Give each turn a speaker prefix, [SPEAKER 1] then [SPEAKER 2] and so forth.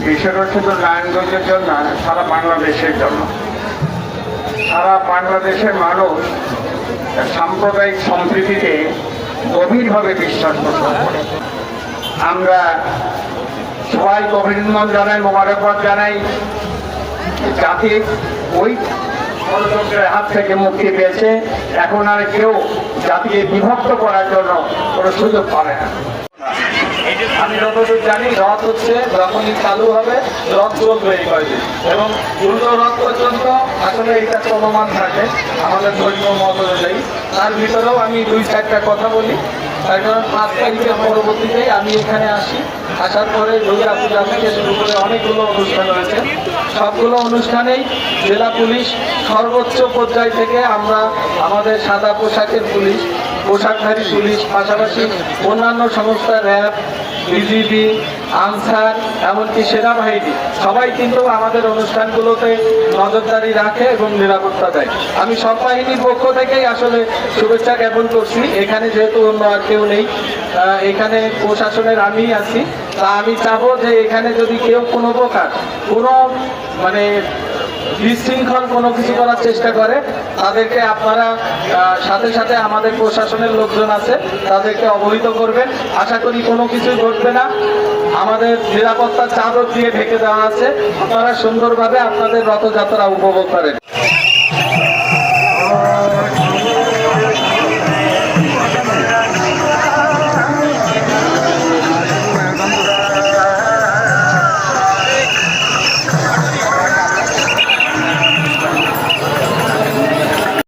[SPEAKER 1] বিষয়টা শুধু নারায়ণগঞ্জের জন্য সারা বাংলাদেশের জন্য। সারা বাংলাদেশের মানুষ সাম্প্রদায়িক সম্প্রীতিতে গভীরভাবে বিশ্বাস পোষণ করে। আমরা সবাই অভিনন্দন জানাই, মোবারকবাদ জানাই। জাতি ওই ষড়যন্ত্রের হাত থেকে মুক্তি পেয়েছে। এখন আর কেউ জাতিকে বিভক্ত করার জন্য কোনো সুযোগ পাবে না।
[SPEAKER 2] আমি যতদূর জানি, রথ হচ্ছে যখনই চালু হবে, রথ চলবে এই কয়দিন। এবং উল্টো রথ পর্যন্ত আসলে এটা চলমান থাকে, আমাদের ধর্মীয় মত অনুযায়ী। তার ভিতরেও আমি দুই চারটা কথা বলি। তার কারণ পাঁচ তারিখের পরবর্তীতেই আমি এখানে আসি। আসার পরে দুর্গা পূজা থেকে শুরু করে অনেকগুলো অনুষ্ঠান হয়েছে। সবগুলো অনুষ্ঠানেই জেলা পুলিশ সর্বোচ্চ পর্যায় থেকে আমরা আমাদের সাদা পোশাকের পুলিশ পোশাকধারী পুলিশ পাশাপাশি অন্যান্য সংস্থা র্যাব, বিজিবি, আনসার, এমনকি সেনাবাহিনী, সবাই কিন্তু আমাদের অনুষ্ঠানগুলোতে নজরদারি রাখে এবং নিরাপত্তা দেয়। আমি সব বাহিনীর পক্ষ থেকেই আসলে শুভেচ্ছা জ্ঞাপন করছি। এখানে যেহেতু অন্য আর কেউ নেই এখানে প্রশাসনের আমিই আছি। তা আমি চাবো যে এখানে যদি কেউ কোনো প্রকার কোনো মানে বিশৃঙ্খল কোনো কিছু করার চেষ্টা করে। তাদেরকে আপনারা সাথে সাথে আমাদের প্রশাসনের লোকজন আছে, তাদেরকে অবহিত করবেন। আশা করি কোনো কিছুই ঘটবে না। আমাদের নিরাপত্তার চাদর দিয়ে ঢেকে দেওয়া আছে। আপনারা সুন্দরভাবে আপনাদের রথযাত্রা উপভোগ করেন।